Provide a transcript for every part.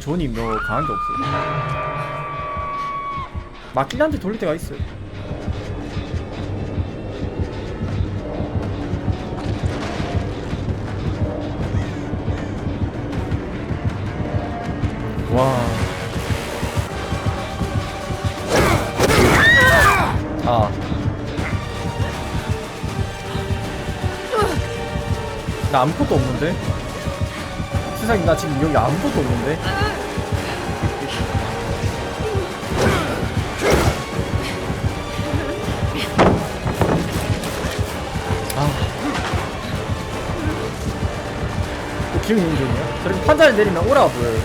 존이 뭐 강한 게 없어. 막길한테 돌릴 때가 있어요. 와. 아. 나 아무것도 없는데? 세상에 나 지금 여기 아무것도 없는데? 또 기억이 있는 중이야? 저렇게 판자를 내리면 오라가 보여요.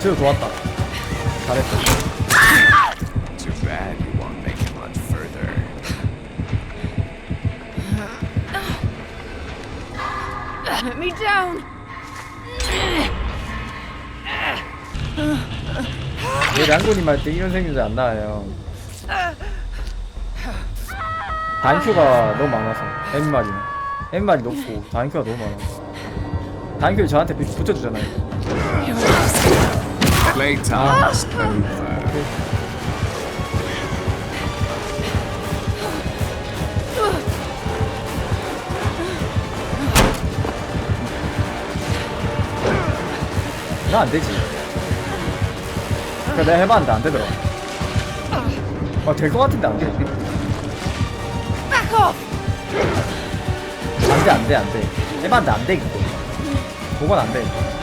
쟤도 좋았다. 잘했어. Too bad you won't make it much further. Let me down. 왜 랑고님 할때 이런 생각이 안 나요. 단큐가 너무 많아서 M말이 M말이 높고 단큐가 너무 많아서 단큐 저한테 붙- 붙여주잖아요. Over. 나 안 되지. 그러니까 내가 해봤는데 안 되더라. 아, 될 것 같은데 안 돼. 안 돼, 안 돼, 안 돼. 해봤는데 안 돼, 이거. 그건 안 돼.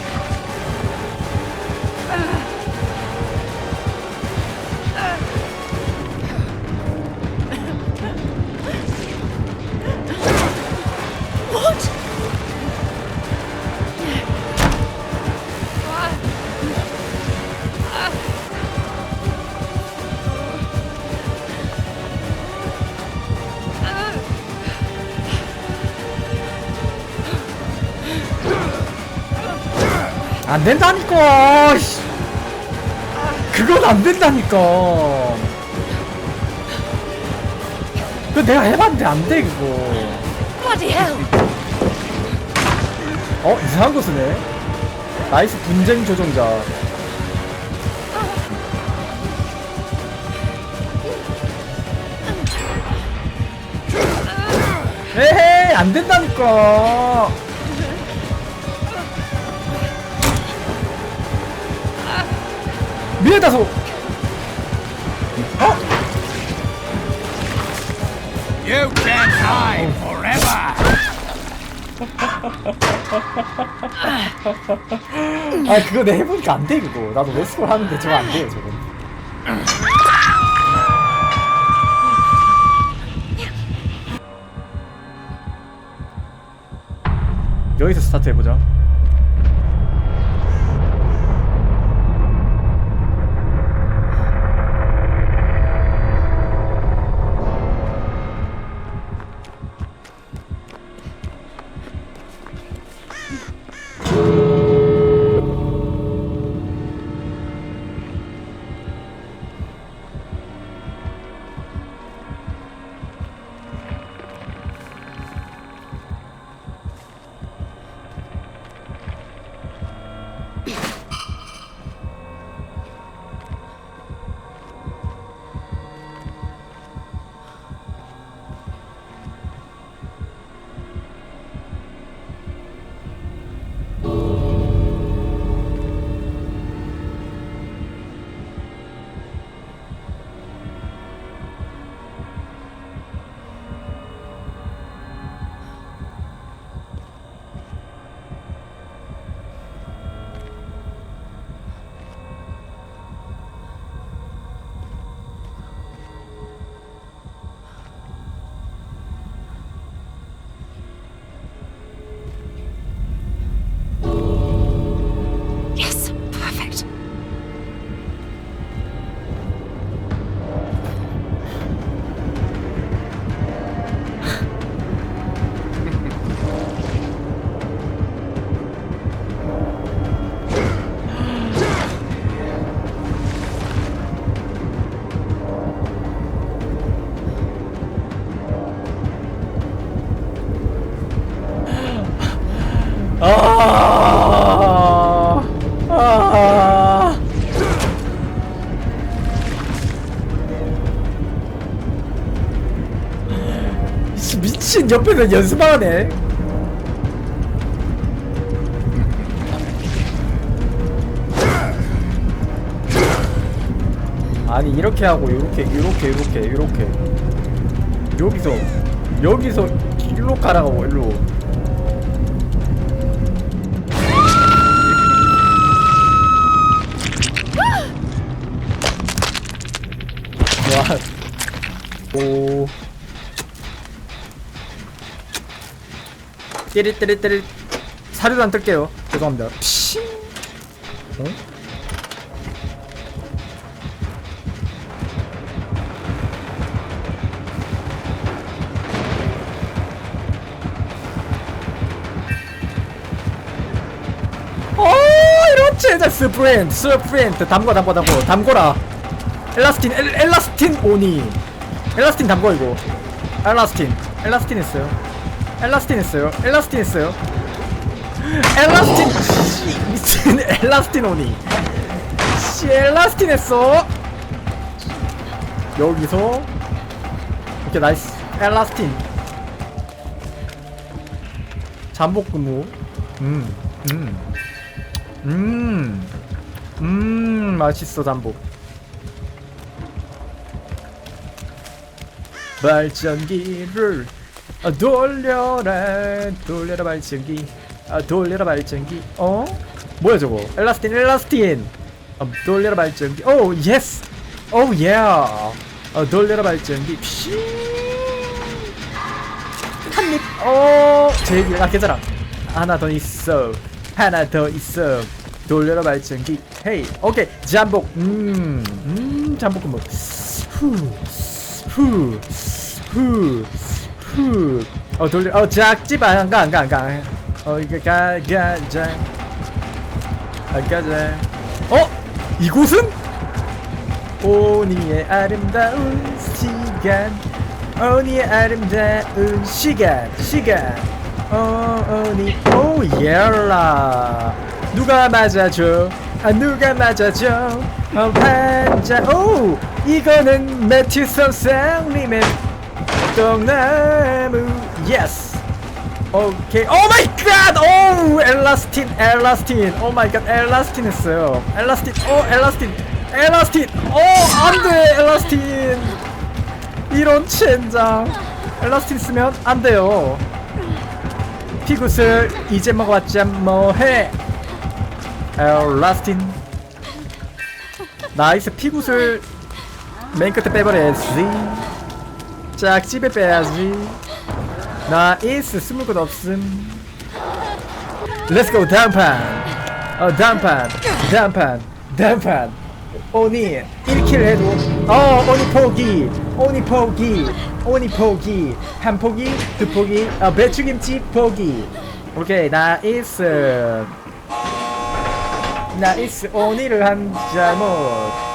안 된다니까! 씨. 그건 안 된다니까! 그 내가 해봤는데 안 돼, 그거. 어? 이상한 거 쓰네? 나이스 분쟁 조정자. 에헤이, 안 된다니까! 다 소! 어? You can't hide forever! 아, 그거 내 해보니까 안 돼, 그거. 나도 웨스콜 하는데 저거 안 돼요, 저거. 여기서 스타트 해보자. 옆에서 연습하네 아니 이렇게 하고 이렇게 이렇게 이렇게 이렇게 여기서 여기서 일로 가라고 일로 와. 오. 띠릿띠릿띠릿 사료도 안 뜰게요. 죄송합니다. 피 어? 어 제자 스프린트 스프린트. 담궈 담궈 담궈. 담궈라. 엘라스틴 엘, 엘라스틴 오니. 엘라스틴 담궈 이거. 엘라스틴. 엘라스틴 했어요 엘라스틴 했어요. 엘라스틴 했어요. 엘라스틴 씨, 미친 엘라스틴 오니. 씨 엘라스틴 했어. 여기서. 오케이 나이스. 엘라스틴. 잠복 근무. 음, 음, 음, 음, 맛있어 잠복. 발전기를 아, 돌려라, 돌려라 발전기, 아, 돌려라 발전기. 어? 뭐야 저거? 엘라스틴, 엘라스틴. 아, 돌려라 발전기. 오, 예스. 오, 예. 아, 돌려라 발전기. 피. 한입 어 제일 아 괜찮아 하나 더 있어 하나 더 있어 돌려라 발전기 헤이 오케이 잠복 음음 잠복 근무 후후후후 어 돌려. 어 작집 안가 안 가 안가. 어 이거 가가자. 아 가자. 어? 이곳은? 오니의 아름다운 시간. 오니의 아름다운 시간. 시간. 어 오니. 오 예라. 누가 맞아줘? 아 누가 맞아줘? 어 반자. 오 이거는 매튜 선생님의 똥나무 예스 오케이 오 마이 갓오 엘라스틴 엘라스틴 오 마이 갓 엘라스틴 했어요. 엘라스틴 오 엘라스틴 엘라스틴 오 안돼 엘라스틴 이런 젠장. 엘라스틴 쓰면 안 돼요. 피굿을 이제 먹어봤자 뭐해? 엘라스틴 나이스 피굿을 맨 끝에 빼버려야지 짝 집에 빼야지. 나이스 스물 것 없음. 렛츠고 다음판. 어 다음판. 다음판. 다음판. 오니 1킬 해도 어 오니 포기. 오니 포기. 오니 포기. 한 포기 두 포기 어 배추김치 포기. 오케이 나이스. 나이스 오니를 한 잘못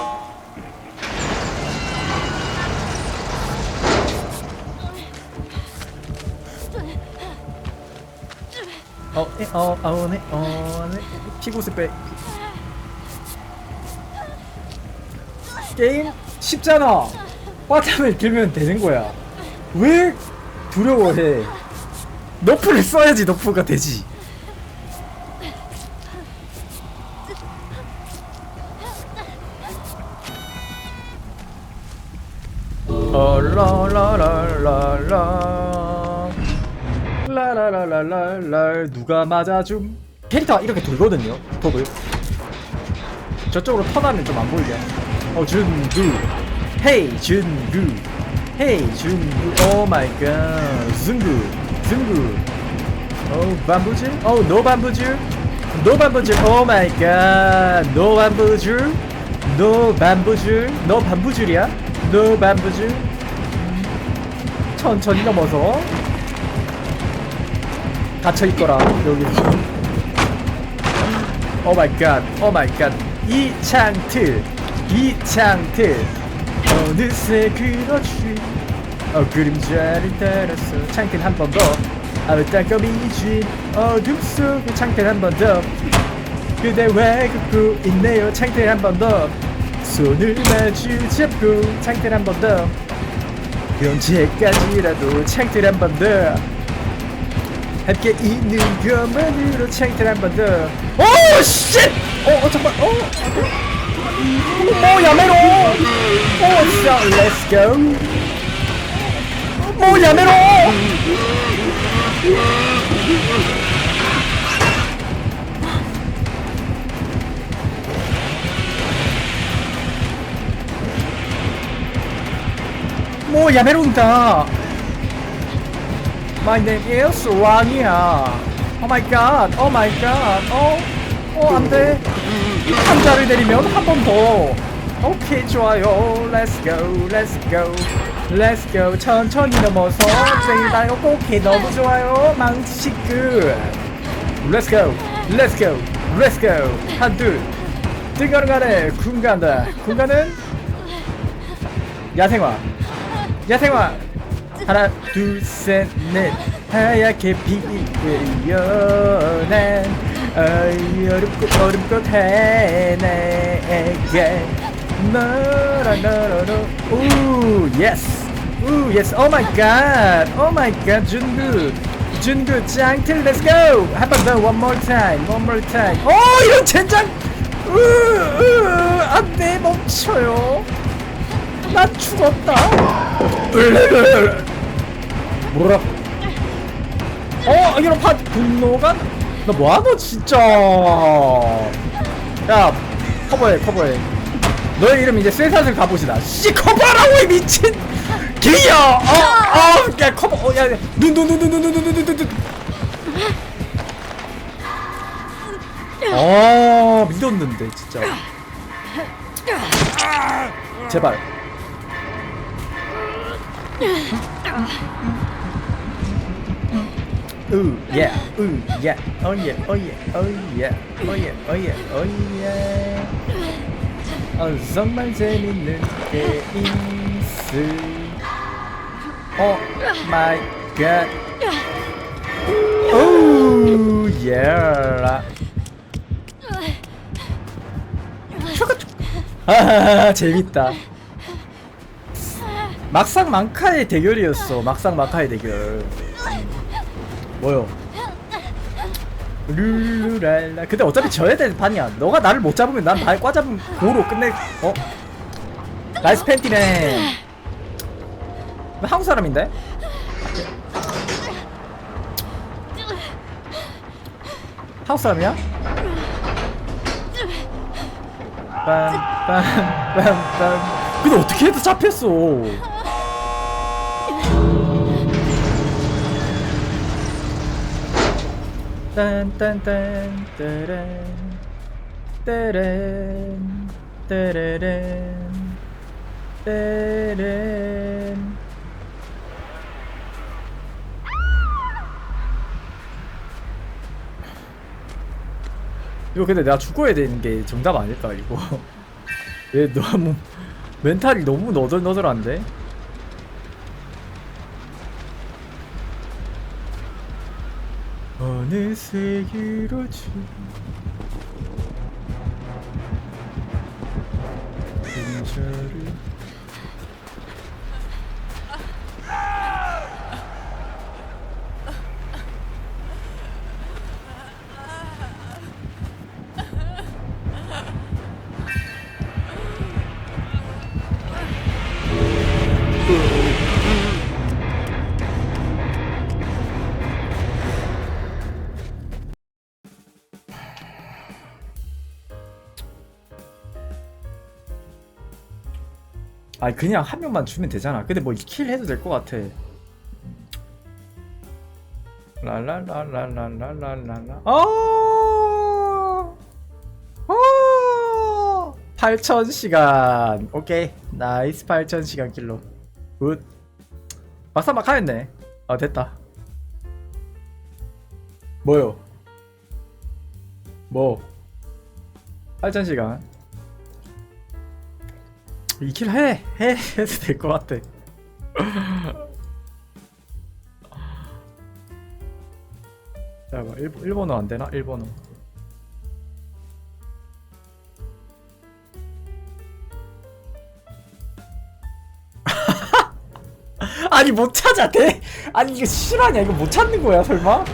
어, 에, 어, 어, 네, 어, 네. 피구스 빼. 게임 쉽잖아. 바탕을 들면 되는 거야. 왜 두려워해? 너프를 써야지 너프가 되지. 어, 라라라라라 라라라라라라 누가 맞아줌? 캐릭터가 이렇게 돌거든요 톱을. 저쪽으로 턴하면 좀 안 보이게 어 준구 헤이 준구 헤이 준구 오 마이 갓. 준구 준구 어 반부줄 어노 반부줄 노 반부줄 오 마이 갓노 반부줄 노 반부줄 너 반부줄이야? 노 반부줄 음, 천천히 넘어서 갇혀 있거라 여기서. 오 마이 갓, 오 마이 갓. 이창틀, 이창틀. 어느새 그렇지. 어 그림자를 따라서 창틀 한 번 더. 아무 땅거미지 어둠 속에 창틀 한 번 더. 그대 왜 긋고 있네요 창틀 한 번 더. 손을 마주 잡고 창틀 한 번 더. 언제까지라도 창틀 한 번 더 함께 있는 것만으로 창틀 한번 더. 오 씨! 어, 어 잠깐. 어. 뭐 야 메로. 오, 자, let's go. 뭐 야 메로. 뭐 야메로다. My name is 왕이야. Oh my god. Oh my god. 어, 어 안 돼. 한자를 내리면 한 번 더. 오케이 좋아요. Let's go. Let's go. Let's go. 천천히 넘어서 제발 오케이 너무 좋아요. 망치 끝. Let's go. Let's go. Let's go. 한 둘. 뜨거운 간에 군간다. 군간은 야생화. 야생화. 하나 둘셋넷. 하얗게 피어난 어렵고 어렵고 해내게. 너라 너라로 우 예스 우 예스 오 마이 갓오 마이 갓 준구 준구 짱틀. 렛츠 고 한 번 더 one more time. 오 이런 젠장. 안돼 멈춰요. 난 죽었다 뭐라? 어, 이런 파 분노가 나 뭐하노 진짜. 야, 커버해, 커버해. 너의 이름 이제 쇠사슬 가보시다. 씨, 커버라고 이 미친 개야. 어, 어, 야, 커버. 어, 야, 눈, 눈, 눈, 눈, 눈, 눈, 눈, 눈, 눈, 눈. 어, 믿었는데 진짜. 제발. Ooh yeah, ooh yeah, oh yeah, oh yeah, oh yeah, oh yeah, oh yeah, oh yeah. 어, 정말 재밌는 게임스. Oh my god. Oh yeah. 아 재밌다. 막상 망카의 대결이었어. 막상 마카의 대결. 뭐요? 룰루랄라. 근데 어차피 져야 되는 판이야. 너가 나를 못 잡으면 난발꽉 잡으면 고로 끝내. 어? 나이스 팬티네. 나 한국 사람인데? 한국 사람이야? 빰빰빰빰. 근데 어떻게 해도 잡혔어? 딴딴딴 따란 따란 따라란 따란. 이거 근데 내가 죽어야 되는 게 정답 아닐까 이거? 왜 너무 멘탈이 너무 너덜너덜한데 어느 세계로 지 혼자를 아니 그냥 한 명만 주면 되잖아. 근데 뭐 킬 해도 될 것 같아. 랄랄랄랄랄랄랄라. 어! 어! 8,000시간. 오케이. 나이스 8,000시간 킬로. 굿. 막상 막 하였네. 아 됐다. 뭐요? 뭐? 8,000시간 이킬 해! 해! 해도 될 것 같아 잠깐만 일, 일본어 안 되나? 일본어 아니 못 찾아 대 아니 이거 실화냐 이거 못 찾는 거야 설마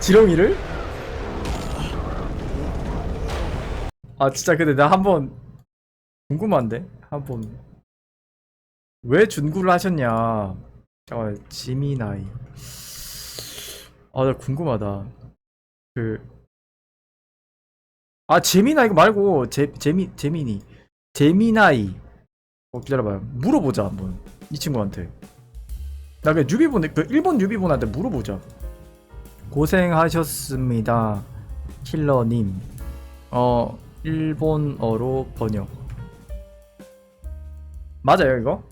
지렁이를 아 진짜 근데 나 한번 궁금한데? 한번. 왜 준구를 하셨냐? 잠깐 지미나이. 아 나 궁금하다. 그아 재미나 이거 말고 제 재미 재미니 재미나이. 어 기다려봐요. 물어보자 한번. 이 친구한테. 나 그 뉴비분 그 일본 뉴비분한테 물어보자. 고생하셨습니다 킬러님. 어 일본어로 번역 맞아요 이거?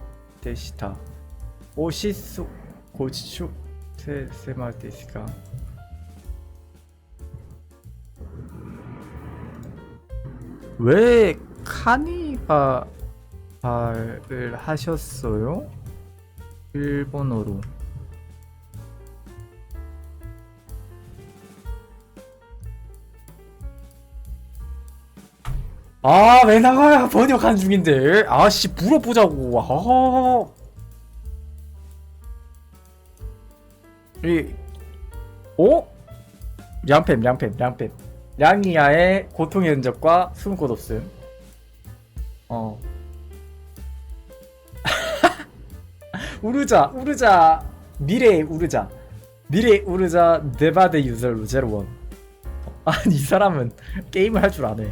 데시타. 오시수 고치슈 세세마 데시가 왜 카니발을 하셨어요? 일본어로 아, 왜 나가야 번역한 중인데. 아씨, 물어보자고. 아. 이, 어? 량팸, 량팸, 량팸. 량이야의 고통의 흔적과 숨은 곳 없음. 어. 우르자, 우르자, 미래의 우르자. 미래의 우르자, 네바데 유저 로 제로원. 아니, 이 사람은 게임을 할 줄 아네.